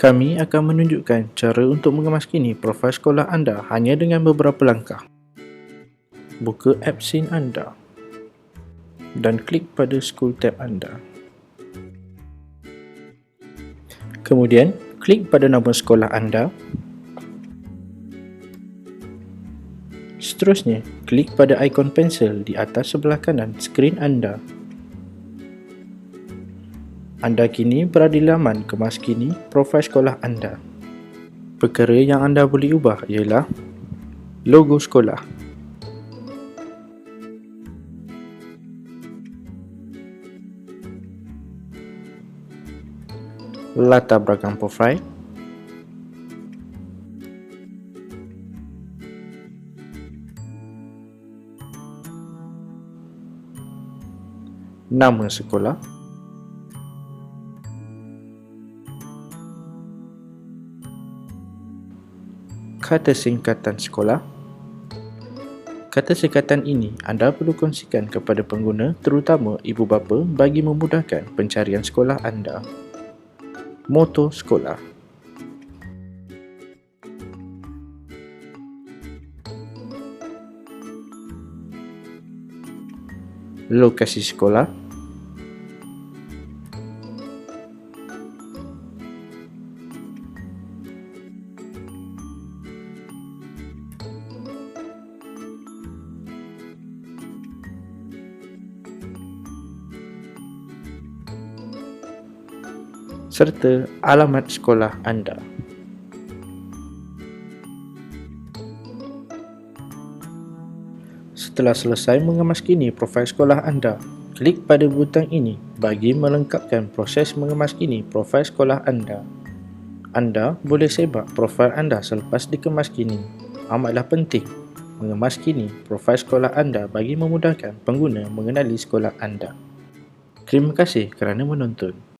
Kami akan menunjukkan cara untuk mengemaskini profil sekolah anda hanya dengan beberapa langkah. Buka app SIN anda dan klik pada School tab anda. Kemudian, klik pada nama sekolah anda. Seterusnya, klik pada ikon pensel di atas sebelah kanan skrin anda. Anda kini berada di laman kemaskini profil sekolah anda. Perkara yang anda boleh ubah ialah logo sekolah. Latar belakang profil Nama sekolah Kata singkatan sekolah? Kata singkatan ini anda perlu kongsikan kepada pengguna terutama ibu bapa bagi memudahkan pencarian sekolah anda. Moto sekolah. Lokasi sekolah serta alamat sekolah anda. Setelah selesai mengemaskini profil sekolah anda, klik pada butang ini bagi melengkapkan proses mengemaskini profil sekolah anda. Anda boleh sebab profil anda selepas dikemaskini. Amatlah penting mengemaskini profil sekolah anda bagi memudahkan pengguna mengenali sekolah anda. Terima kasih kerana menonton.